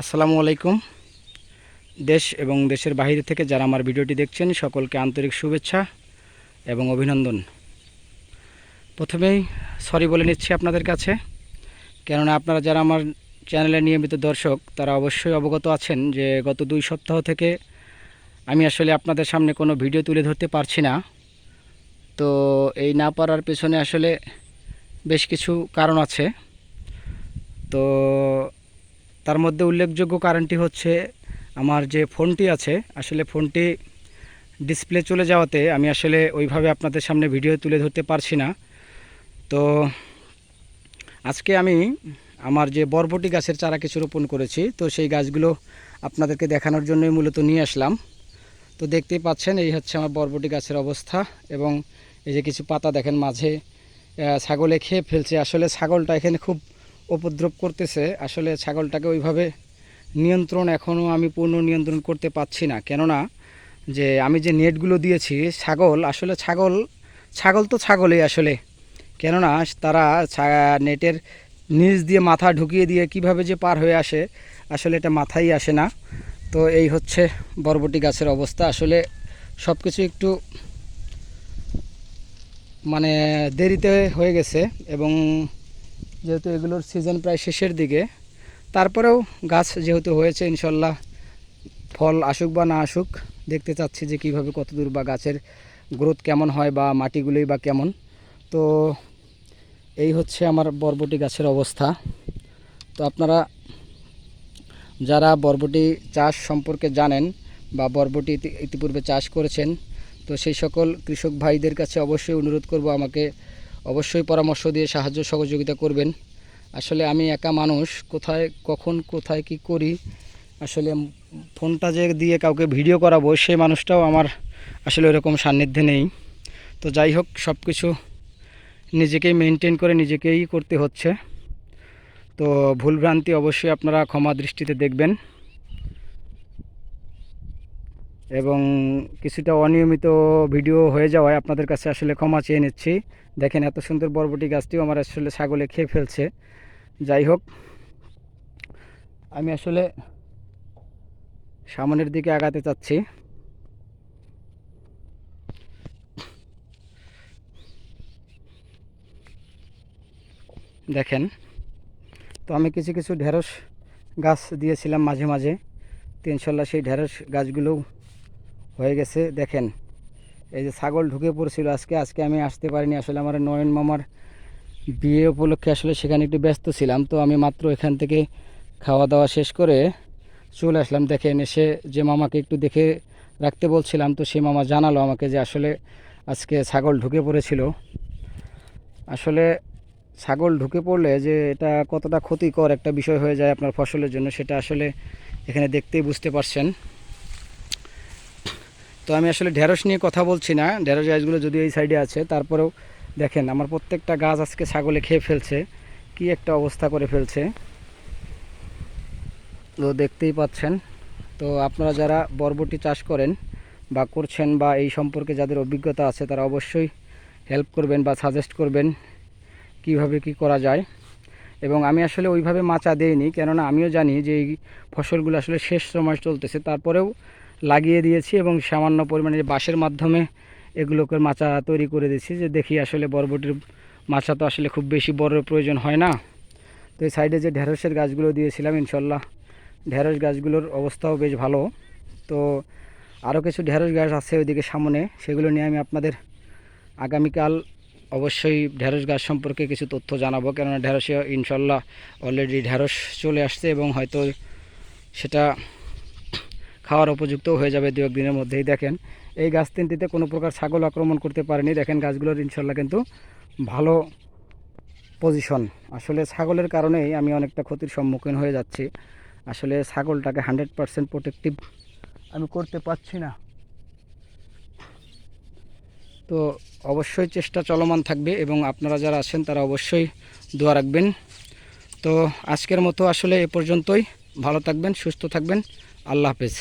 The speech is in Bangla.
আসসালামু আলাইকুম। দেশ এবং দেশের বাইরে থেকে যারা আমার ভিডিওটি দেখছেন, সকলকে আন্তরিক শুভেচ্ছা এবং অভিনন্দন। প্রথমেই সরি বলে নিচ্ছি আপনাদের কাছে, কেননা আপনারা যারা আমার চ্যানেলের নিয়মিত দর্শক, তারা অবশ্যই অবগত আছেন যে গত দুই সপ্তাহ থেকে আমি আসলে আপনাদের সামনে কোনো ভিডিও তুলে ধরতে পারছি না। তো এই না পারার পেছনে আসলে বেশ কিছু কারণ আছে। তো তার মধ্যে উল্লেখযোগ্য কারণটি হচ্ছে আমার যে ফোনটি আছে, আসলে ফোনটি ডিসপ্লে চলে যাওয়াতে আমি আসলে ওইভাবে আপনাদের সামনে ভিডিও তুলে ধরতে পারছি না। তো আজকে আমি আমার যে বরবটি গাছের চারা কিছু রোপণ করেছি, তো সেই গাছগুলো আপনাদেরকে দেখানোর জন্যই মূলত নিয়ে আসলাম। তো দেখতেই পাচ্ছেন, এই হচ্ছে আমার বরবটি গাছের অবস্থা এবং এই যে কিছু পাতা দেখেন, মাঝে ছাগলে খেয়ে ফেলছে। আসলে ছাগলটা এখানে খুব উপদ্রব করতেছে, আসলে ছাগলটাকে ওইভাবে নিয়ন্ত্রণ এখনও আমি পূর্ণ নিয়ন্ত্রণ করতে পারছি না। কেননা, যে আমি যে নেটগুলো দিয়েছি, ছাগল, আসলে ছাগল ছাগল তো ছাগলই আসলে। কেননা, তারা নেটের নিচ দিয়ে মাথা ঢুকিয়ে দিয়ে কীভাবে যে পার হয়ে আসে, আসলে এটা মাথায় আসে না। তো এই হচ্ছে বরবটি গাছের অবস্থা। আসলে সব কিছু একটু মানে দেরিতে হয়ে গেছে এবং যেহেতু এগুলোর সিজন প্রায় শেষের দিকে, তারপরেও গাছ যেহেতু হয়েছে, ইনশাল্লাহ ফল আসুক বা না আসুক, দেখতে চাচ্ছি যে কীভাবে কত দূর বা গাছের গ্রোথ কেমন হয় বা মাটিগুলোই বা কেমন। তো এই হচ্ছে আমার বরবটি গাছের অবস্থা। তো আপনারা যারা বরবটি চাষ সম্পর্কে জানেন বা বরবটি ইতিপূর্বে চাষ করেছেন, তো সেই সকল কৃষক ভাইদের কাছে অবশ্যই অনুরোধ করব আমাকে অবশ্যই পরামর্শ দিয়ে সাহায্য সহযোগিতা করবেন। আসলে আমি একা মানুষ, কোথায়, কখন, কোথায় কি করি? আসলে ফোনটা যে দিয়ে কাউকে ভিডিও করাবো সেই মানুষটাও আমার আসলে ওরকম সান্নিধ্যে নেই। তো যাই হোক সব কিছু নিজেকেই মেনটেন করে নিজেকেই করতে হচ্ছে। তো ভুলভ্রান্তি অবশ্যই আপনারা ক্ষমা দৃষ্টিতে দেখবেন। এবং কিছুটা অনিয়মিত ভিডিও হয়ে যাওয়ায় আপনাদের কাছে আসলে ক্ষমা চেয়ে নিচ্ছি। দেখেন এত সুন্দর বরবটি গাছটিও আমার আসলে ছাগলে খেয়ে ফেলছে। যাই হোক, আমি আসলে সামনের দিকে আগাতে চাচ্ছি। দেখেন, তো আমি কিছু কিছু ঢেঁড়স গাছ দিয়েছিলাম মাঝে মাঝে। তো সেই ঢেঁড়স গাছগুলোও হয়ে গেছে, দেখেন। এই যে ছাগল ঢুকে পড়ছিল আজকে আজকে আমি আসতে পারিনি। আসলে আমার নয়ন মামার বিয়ে উপলক্ষে আসলে সেখানে একটু ব্যস্ত ছিলাম। তো আমি মাত্র এখান থেকে খাওয়া দাওয়া শেষ করে চলে আসলাম। দেখেন, এসে যে মামাকে একটু দেখে রাখতে বলছিলাম, তো সেই মামা জানালো আমাকে যে আসলে আজকে ছাগল ঢুকে পড়েছিল। আসলে ছাগল ঢুকে পড়লে যে এটা কতটা ক্ষতিকর একটা বিষয় হয়ে যায় আপনার ফসলের জন্য, সেটা আসলে এখানে দেখতেই বুঝতে পারছেন। তো আমি আসলে ঢেঁড়স নিয়ে কথা বলছি না। ঢেঁড়স গাছগুলো যদি এই সাইডে আছে, তারপরেও দেখেন, আমার প্রত্যেকটা গাছ আজকে ছাগলে খেয়ে ফেলছে। কি একটা অবস্থা করে ফেলছে। তো দেখতেই পাচ্ছেন। তো আপনারা যারা বরবটি চাষ করেন বা করছেন বা এই সম্পর্কে যাদের অভিজ্ঞতা আছে, তারা অবশ্যই হেল্প করবেন বা সাজেস্ট করবেন কীভাবে কি করা যায়। এবং আমি আসলে ওইভাবে মাচা দেইনি, কেননা আমিও জানি যে এই ফসলগুলো আসলে শেষ সময় চলতেছে। তারপরেও লাগিয়ে দিয়েছি এবং সামান্য পরিমাণে যে বাঁশের মাধ্যমে এগুলোকে মাচা তৈরি করে দিয়েছি, যে দেখি আসলে বরবটির মাচা তো আসলে খুব বেশি বড় প্রয়োজন হয় না। তো এই সাইডে যে ঢেঁড়সের গাছগুলো দিয়েছিলাম, ইনশাল্লাহ ঢেঁড়স গাছগুলোর অবস্থাও বেশ ভালো। তো আরও কিছু ঢেঁড়স গাছ আছে ওইদিকে সামনে, সেগুলো নিয়ে আমি আপনাদের আগামীকাল অবশ্যই ঢেঁড়স গাছ সম্পর্কে কিছু তথ্য জানাব। কেননা ঢেঁড়সে ইনশাল্লাহ অলরেডি ঢেঁড়স চলে আসছে এবং হয়তো সেটা খাওয়ার উপযুক্ত হয়ে যাবে দু একদিনের মধ্যেই। দেখেন, এই গাছ তিনটিতে কোনো প্রকার ছাগল আক্রমণ করতে পারেনি। দেখেন, গাছগুলোর ইনশাল্লাহ কিন্তু ভালো পজিশন আসলে ছাগলের কারণেই আমি অনেকটা ক্ষতির সম্মুখীন হয়ে যাচ্ছি। আসলে ছাগলটাকে হান্ড্রেড পারসেন্ট প্রোটেক্টিভ আমি করতে পারছি না। তো অবশ্যই চেষ্টা চলমান থাকবে এবং আপনারা যারা আছেন, তারা অবশ্যই দোয়া রাখবেন। তো আজকের মতো আসলে এ পর্যন্তই। ভালো থাকবেন, সুস্থ থাকবেন। আল্লাহ হাফেজ।